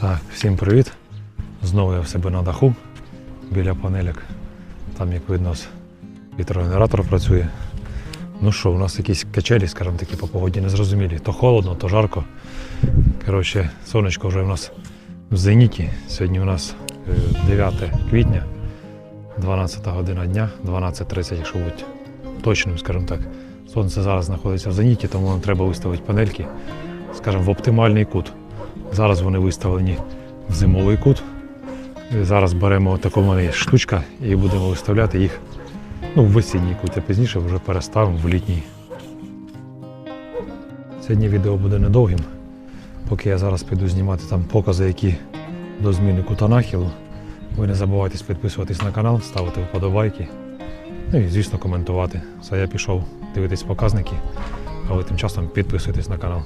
Так, всім привіт. Знову я в себе на даху біля панелек. Там, як видно, вітрогенератор працює. Ну що, у нас якісь качелі, скажімо такі, по погоді незрозумілі. То холодно, то жарко. Коротше, сонечко вже у нас в зеніті. Сьогодні у нас е, 9 квітня, 12 година дня, 12.30, якщо бути точним, скажімо так. Сонце зараз знаходиться в зеніті, тому нам треба виставити панельки, скажімо, в оптимальний кут. Зараз вони виставлені в зимовий кут. Зараз беремо таку в мене штучка і будемо виставляти їх ну, в весінній кут, а пізніше вже переставимо в літній. Сьогодні відео буде недовгим, поки я зараз піду знімати там покази, які до зміни кута нахилу. Ви не забувайте підписуватись на канал, ставити вподобайки. Ну і, звісно, коментувати. Все, я пішов дивитись показники, а ви тим часом підписуйтесь на канал.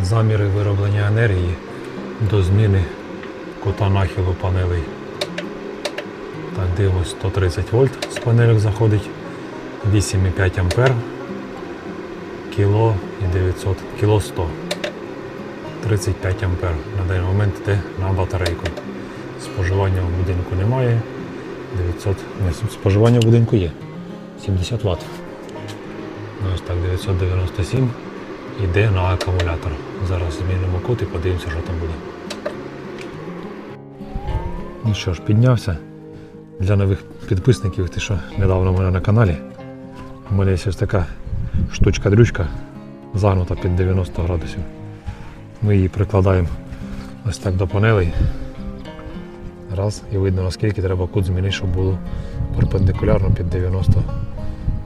Заміри вироблення енергії до зміни кута нахилу панелей. Так, дивимось 130 вольт з панелек заходить, 8,5 ампер, кіло і 900, кіло 100, 35 ампер. На даний момент йде на батарейку. Споживання в будинку немає. 900, ні, споживання в будинку є. 70 Вт. Ну, ось так, 997 йде на акумулятор. Зараз змінимо кут і подивимося, що там буде. Ну що ж, піднявся. Для нових підписників, ти що недавно у мене на каналі. У мене є ось така штучка-дрючка, загнута під 90 градусів. Ми її прикладаємо ось так до панелей. Раз, і видно наскільки треба кут змінити, щоб було перпендикулярно під 90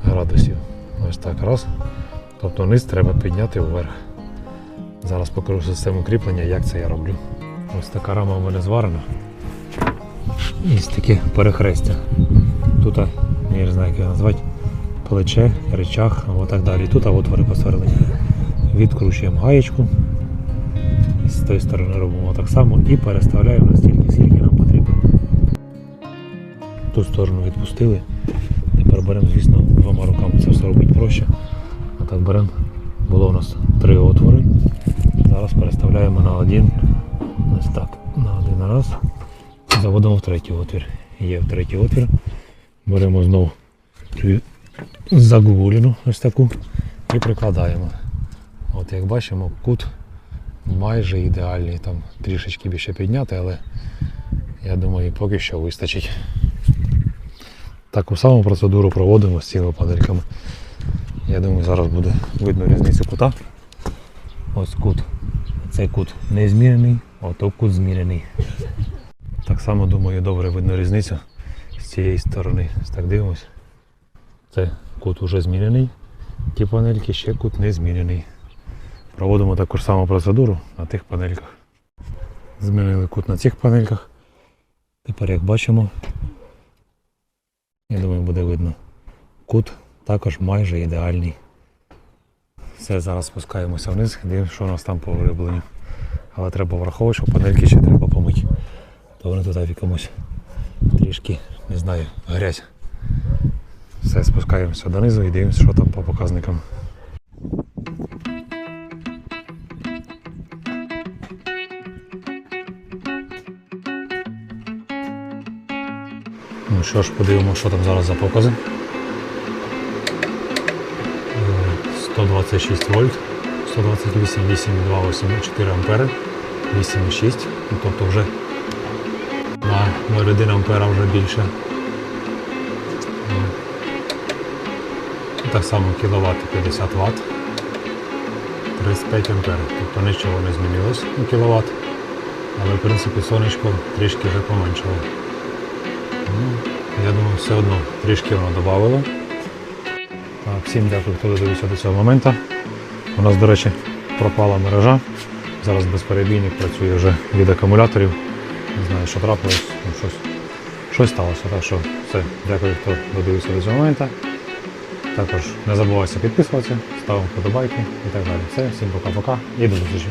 градусів. Ось так раз. Тобто низ треба підняти вверх. Зараз покажу систему кріплення, як це я роблю. Ось така рама у мене зварена. І ось таке перехрестя. Тут, я не знаю, як його назвати, плече, речах або так далі. Тут отвори посверлені. Відкручуємо гаєчку. З тої сторони робимо так само і переставляємо настільки, скільки нам потрібно. Ту сторону відпустили. Тепер беремо, звісно, двома руками це все робити проще. А так беремо. Було у нас три отвори. Зараз переставляємо на один. Ось так. На один раз. Заводимо в третій отвір. Є в третій отвір. Беремо знову загуліну ось таку і прикладаємо. От як бачимо, кут майже ідеальний. Там трішечки більше підняти, але я думаю, поки що вистачить. Таку саму процедуру проводимо з цими панельками. Я думаю, зараз буде видно різницю кута. Ось кут. Цей кут не змінений, ото кут змінений. Так само думаю, добре видно різницю з цієї сторони. Так дивимось. Це кут уже змінений. Ті панельки ще кут не змінений. Проводимо таку ж саму процедуру на тих панельках. Змінили кут на цих панельках. Тепер як бачимо, я думаю, буде видно. Кут також майже ідеальний. Все, зараз спускаємося вниз, дивимося, що у нас там по виробленню. Але треба враховувати, що панельки ще треба помити. То вони тут в якомусь трішки, не знаю, грязь. Все, спускаємося донизу і дивимося, що там по показникам. Ну що ж, подивимося, що там зараз за покази. 126 вольт, 128, 8,2, 8,4 ампери, 8,6, ну, тобто вже на 0,1 ампера вже більше. Так само кіловат 50 Вт, 35 ампер, тобто нічого не змінилось у кіловат, але в принципі сонечко трішки вже поменшало. Ну, я думаю, все одно трішки воно додавало. Всім дякую, хто додивився до цього моменту. У нас, до речі, пропала мережа. Зараз безперебійник працює вже від акумуляторів. Не знаю, що трапилось, ну, щось, щось сталося. Так що все, дякую, хто додивився до цього моменту. Також не забувайся підписуватися, ставити вподобайки і так далі. Все, всім пока-пока і до зустрічі.